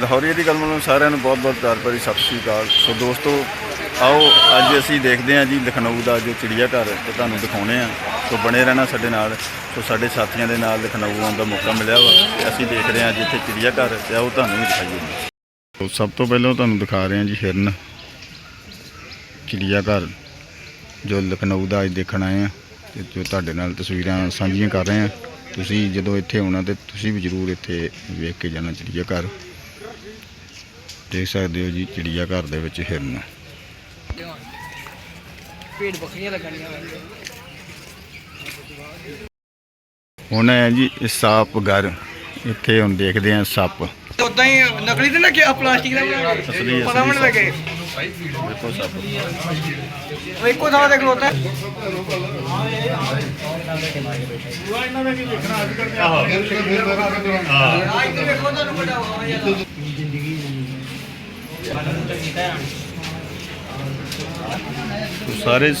ਲਾਹੌਰੀ ਦੀ ਗੱਲ ਵੱਲੋਂ ਸਾਰਿਆਂ ਨੂੰ ਬਹੁਤ-ਬਹੁਤ ਪਿਆਰ ਭਰੀ, ਸਤਿ ਸ਼੍ਰੀ ਅਕਾਲ। ਸੋ ਦੋਸਤੋ, ਆਓ, ਅੱਜ ਅਸੀਂ ਦੇਖਦੇ ਹਾਂ ਜੀ ਲਖਨਊ ਦਾ ਜੋ ਚਿੜੀਆ ਘਰ ਤੇ ਤੁਹਾਨੂੰ ਦਿਖਾਉਣੇ ਆ ਸੋ ਬਣੇ ਰਹਿਣਾ ਸਾਡੇ ਨਾਲ। ਸੋ ਸਾਡੇ ਸਾਥੀਆਂ ਦੇ ਨਾਲ ਲਖਨਊ ਆਉਣ ਦਾ ਮੌਕਾ ਮਿਲਿਆ ਵਾ ਤੇ ਅਸੀਂ ਦੇਖਦੇ ਹਾਂ ਅੱਜ ਇੱਥੇ ਚਿੜੀਆ ਘਰ ਤੇ ਆਓ ਤੁਹਾਨੂੰ ਵੀ ਦਿਖਾਈਏ। ਸੋ ਸਭ ਤੋਂ ਪਹਿਲਾਂ ਤੁਹਾਨੂੰ ਦਿਖਾ ਰਹੇ ਹਾਂ ਜੀ ਹਿਰਨ। ਚਿੜੀਆ ਘਰ ਜੋ ਲਖਨਊ ਦਾ ਅੱਜ ਦੇਖਣ ਆਏ ਆ ਤੇ ਜੋ ਤੁਹਾਡੇ ਨਾਲ ਤਸਵੀਰਾਂ ਸਾਂਝੀਆਂ ਕਰ ਰਹੇ ਆ ਤੁਸੀਂ ਜਦੋਂ ਇੱਥੇ ਆਉਣਾ ਤੇ ਤੁਸੀਂ ਵੀ ਜ਼ਰੂਰ ਇੱਥੇ ਵੇਖ ਕੇ ਜਾਣਾ ਚਿੜੀਆ ਘਰ ਦੇਖ ਸਕਦੇ ਹੋ ਜੀ ਚਿੜੀਆ ਘਰ ਦੇ ਵਿੱਚ ਹਿਰਨ। ਭੀੜ ਬੱਕਰੀਆਂ ਲੱਗਣੀਆਂ ਹੁਣ। ਹੈ ਜੀ ਇਹ ਸੱਪ ਘਰ ਇੱਥੇ ਹੁਣ ਦੇਖਦੇ ਆ ਸੱਪ। ਉਦਾਂ ਹੀ ਨਕਲੀ ਤੇ ਨਾ ਕਿ ਪਲਾਸਟਿਕ ਦਾ ਅਸਲੀ ਪਤਾ ਮਣ ਲੱਗੇ ਦੇਖੋ ਸੱਪ। ਉਹ ਇੱਕੋ ਥਾਂ ਤੇ ਖਲੋਤਾ। ਆਹ। ਸਾਰੇ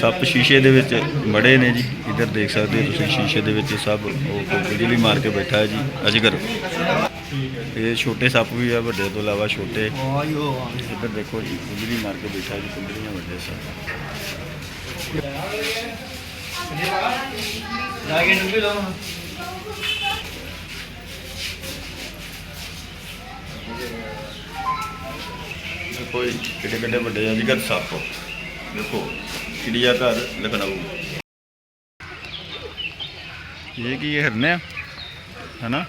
ਸੱਪ ਸ਼ੀਸ਼ੇ ਦੇ ਵਿੱਚ ਮੜੇ ਨੇ ਜੀ। ਇੱਧਰ ਦੇਖ ਸਕਦੇ ਹੋ ਤੁਸੀਂ, ਸ਼ੀਸ਼ੇ ਦੇ ਵਿੱਚ ਸਭ ਉਹ ਬਿਜਲੀ ਮਾਰ ਕੇ ਬੈਠਾ ਹੈ ਜੀ। ਅਜਗਰ ਇਹ ਛੋਟੇ ਸੱਪ ਵੀ ਆ, ਵੱਡੇ ਤੋਂ ਇਲਾਵਾ ਛੋਟੇ। ਇੱਧਰ ਦੇਖੋ ਜੀ ਬਿਜਲੀ ਮਾਰ ਕੇ ਬੈਠਾ ਜੀ ਕੁੰਡਲੀਆਂ ਵੱਡੇ ਸੱਪ। ਜਾ ਕੇ ਡੁੱਬੀ ਲੋ ਦੇਖੋ ਜੀ ਕਿੱਡੇ ਕਿੱਡੇ ਵੱਡੇ ਅਜਗਰ ਸੱਪ। ਦੇਖੋ ਚਿੜੀਆ ਘਰ ਲਖਨਊ। ਇਹ ਕੀ ਇਹ ਹਿਰਨ ਆ? ਹਨਾ?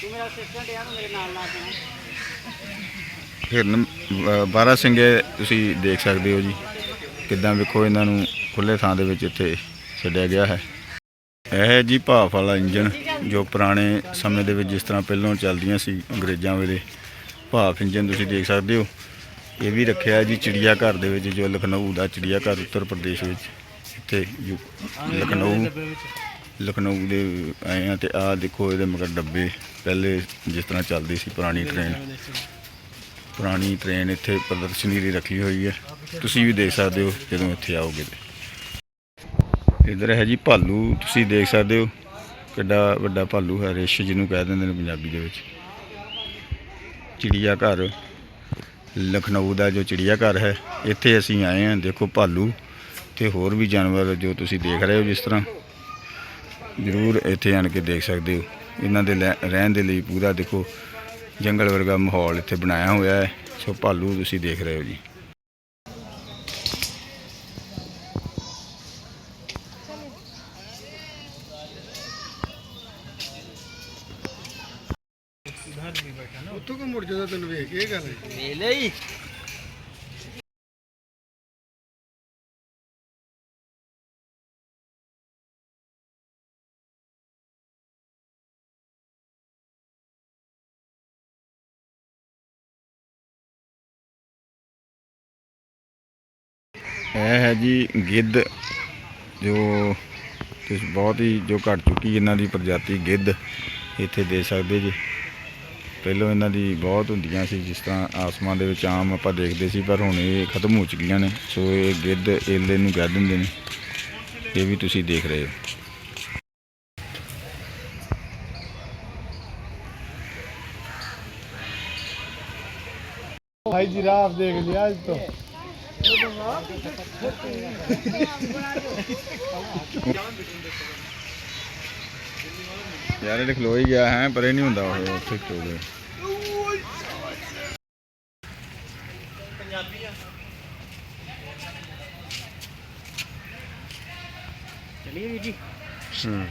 ਤੂੰ ਮੇਰਾ ਅਸਿਸਟੈਂਟ ਯਾਰ ਮੇਰੇ ਨਾਲ ਲਾ ਦੇ ਹਿਰਨ ਬਾਰਾਂ ਸਿੰਘੇ ਤੁਸੀਂ ਦੇਖ ਸਕਦੇ ਹੋ ਜੀ। ਕਿੱਦਾਂ ਵੇਖੋ ਇਹਨਾਂ ਨੂੰ ਖੁੱਲੇ ਥਾਂ ਦੇ ਵਿੱਚ ਇੱਥੇ ਛੱਡਿਆ ਗਿਆ ਹੈ। ਇਹ ਜੀ ਭਾਫ ਵਾਲਾ ਇੰਜਨ ਜੋ ਪੁਰਾਣੇ ਸਮੇਂ ਦੇ ਵਿੱਚ ਜਿਸ ਤਰ੍ਹਾਂ ਪਹਿਲਾਂ ਚੱਲਦੀਆਂ ਸੀ ਅੰਗਰੇਜ਼ਾਂ ਵੇਲੇ। ਭਾਫ ਇੰਜਨ ਤੁਸੀਂ ਦੇਖ ਸਕਦੇ ਹੋ। ਇਹ ਵੀ ਰੱਖਿਆ ਜੀ ਚਿੜੀਆ ਘਰ ਦੇ ਵਿੱਚ, ਜੋ ਲਖਨਊ ਦਾ ਚਿੜੀਆ ਘਰ ਉੱਤਰ ਪ੍ਰਦੇਸ਼ ਵਿੱਚ। ਇੱਥੇ ਯੂ- ਲਖਨਊ ਲਖਨਊ ਦੇ ਆਏ ਆ ਤੇ ਆਹ ਦੇਖੋ ਇਹਦੇ ਮਗਰ ਡੱਬੇ। ਪਹਿਲੇ ਜਿਸ ਤਰ੍ਹਾਂ ਚੱਲਦੀ ਸੀ ਪੁਰਾਣੀ ਟ੍ਰੇਨ ਪੁਰਾਣੀ ਟ੍ਰੇਨ ਇੱਥੇ ਪ੍ਰਦਰਸ਼ਨੀ ਲਈ ਰੱਖੀ ਹੋਈ ਹੈ। ਤੁਸੀਂ ਵੀ ਦੇਖ ਸਕਦੇ ਹੋ ਜਦੋਂ ਇੱਥੇ ਆਓਗੇ ਤੇ। ਇਧਰ ਹੈ ਜੀ ਭਾਲੂ, ਤੁਸੀਂ ਦੇਖ ਸਕਦੇ ਹੋ ਕਿੱਡਾ ਵੱਡਾ ਭਾਲੂ ਹੈ, ਰਿਸ਼ ਜਿਹਨੂੰ ਕਹਿ ਦਿੰਦੇ ਨੇ ਪੰਜਾਬੀ ਦੇ ਵਿੱਚ। ਚਿੜੀਆ ਘਰ ਲਖਨਊ ਦਾ ਜੋ ਚਿੜੀਆ ਘਰ ਹੈ, ਇੱਥੇ ਅਸੀਂ ਆਏ ਹਾਂ। ਦੇਖੋ ਭਾਲੂ ਤੇ ਹੋਰ ਵੀ ਜਾਨਵਰ ਜੋ ਤੁਸੀਂ ਦੇਖ ਰਹੇ ਹੋ ਜਿਸ ਤਰ੍ਹਾਂ। ਜ਼ਰੂਰ ਇੱਥੇ ਆਣ ਕੇ ਦੇਖ ਸਕਦੇ ਹੋ। ਇਹਨਾਂ ਦੇ ਲੈ- ਰਹਿਣ ਦੇ ਲਈ ਪੂਰਾ ਦੇਖੋ ਜੰਗਲ ਵਰਗਾ ਮਾਹੌਲ ਇੱਥੇ ਬਣਾਇਆ ਹੋਇਆ ਹੈ। ਸੋ ਭਾਲੂ, ਤੁਸੀਂ ਦੇਖ ਰਹੇ ਹੋ ਜੀ। ਉੱਥੋਂ ਕੋ ਮੁੜ ਜਾਂਦਾ ਤੈਨੂੰ ਵੇਖ ਇਹ ਗੱਲ ਵੇ ਲਈ ਇਹ ਹੈ ਜੀ ਗਿੱਧ ਜੋ ਬਹੁਤ ਹੀ ਜੋ ਘਟ ਚੁੱਕੀ ਇਹਨਾਂ ਦੀ ਪ੍ਰਜਾਤੀ ਗਿੱਧ ਇੱਥੇ ਦੇ ਸਕਦੇ ਜੀ। ਪਹਿਲਾਂ ਇਹਨਾਂ ਦੀ ਬਹੁਤ ਹੁੰਦੀਆਂ ਸੀ ਜਿਸ ਤਰ੍ਹਾਂ ਆਸਮਾਨ ਦੇ ਵਿੱਚ ਆਮ ਆਪਾਂ ਦੇਖਦੇ ਸੀ ਪਰ ਹੁਣ ਇਹ ਖਤਮ ਹੋ ਚੁੱਕੀਆਂ ਨੇ ਸੋ ਇਹ ਗਿੱਧ ਏਲੇ ਨੂੰ ਕਹਿ ਦਿੰਦੇ ਨੇ। ਇਹ ਵੀ ਤੁਸੀਂ ਦੇਖ ਰਹੇ ਹੋ। ਭਾਈ ਜਿਰਾਫ ਦੇਖ ਲਿਆ ਅੱਜ ਤੋਂ। ਯਾਰ ਇਹ ਖਲੋ ਹੀ ਗਿਆ ਹੈ ਪਰ ਇਹ ਨਹੀਂ ਹੁੰਦਾ ਉਹ ਉੱਥੇ ਖਲੋ ਗਿਆ। ਚਲਿਏ ਵੀਰ ਜੀ। ਹੂੰ।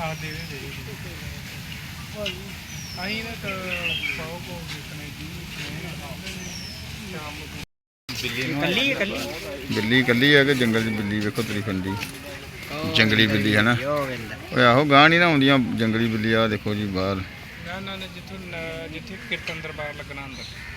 ਆ ਦੇ ਦੇ ਆਈ ਨਾ ਤਾਂ ਪਾਓ ਕੋ ਦੇਖਣੇ ਜੀ ਸ਼ਾਮ ਨੂੰ। ਕੱਲੀ ਹੈ ਕੱਲੀ? ਬਿੱਲੀ ਇਕੱਲੀ ਹੈ ਕਿ ਜੰਗਲ 'ਚ ਬਿੱਲੀ? ਵੇਖੋ ਤੇਰੀ ਫੰਦੀ ਜੰਗਲੀ ਬਿੱਲੀ ਹੈ ਨਾ? ਓਏ ਆਹੋ ਗਾਂ ਨਹੀਂ ਨਾ ਆਉਂਦੀਆਂ ਜੰਗਲੀ ਬਿੱਲੀ ਆ ਦੇਖੋ ਜੀ ਬਾਹਰ। ਨਾ ਨਾ ਨਾ, ਜਿੱਥੋਂ ਨ- ਜਿੱਥੇ ਕੀਰਤਨ ਦਰਬਾਰ ਲੱਗਣਾ ਅੰਦਰ।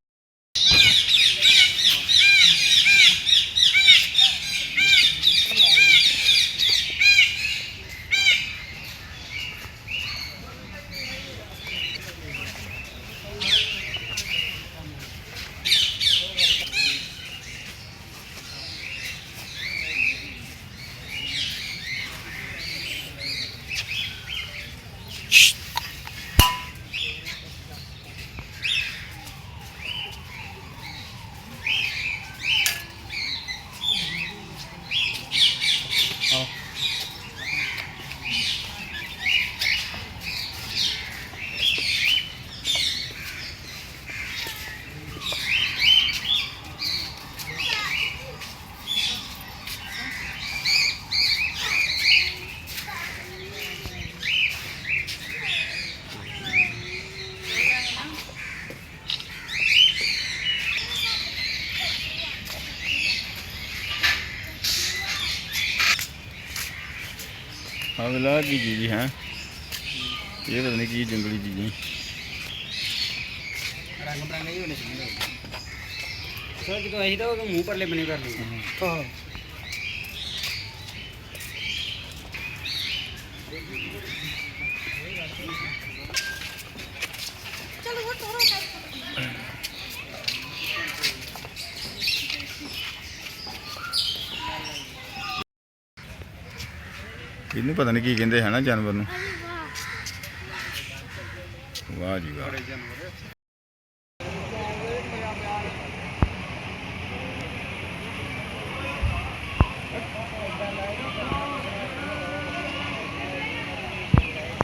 ਹਾਂ ਵੇਲਾ ਕੀ ਚੀਜ਼ ਹੈ? ਇਹ ਪਤਾ ਨਹੀਂ ਕੀ ਜੰਗਲੀ ਚੀਜ਼ ਰੰਗ ਬਰੰਗੇ ਹੀ ਹੋਣੇ ਚਾਹੀਦੇ। ਸਰ ਜਦੋਂ ਅਸੀਂ ਤਾਂ ਉਹ ਮੂੰਹ ਪਰਲੇ ਬਣੇ ਕਰ ਲਈ ਇਹਨੂੰ ਪਤਾ ਨਹੀਂ ਕੀ ਕਹਿੰਦੇ ਹੈ ਨਾ ਜਾਨਵਰ ਨੂੰ? ਵਾਹ ਜੀ ਵਾਹ।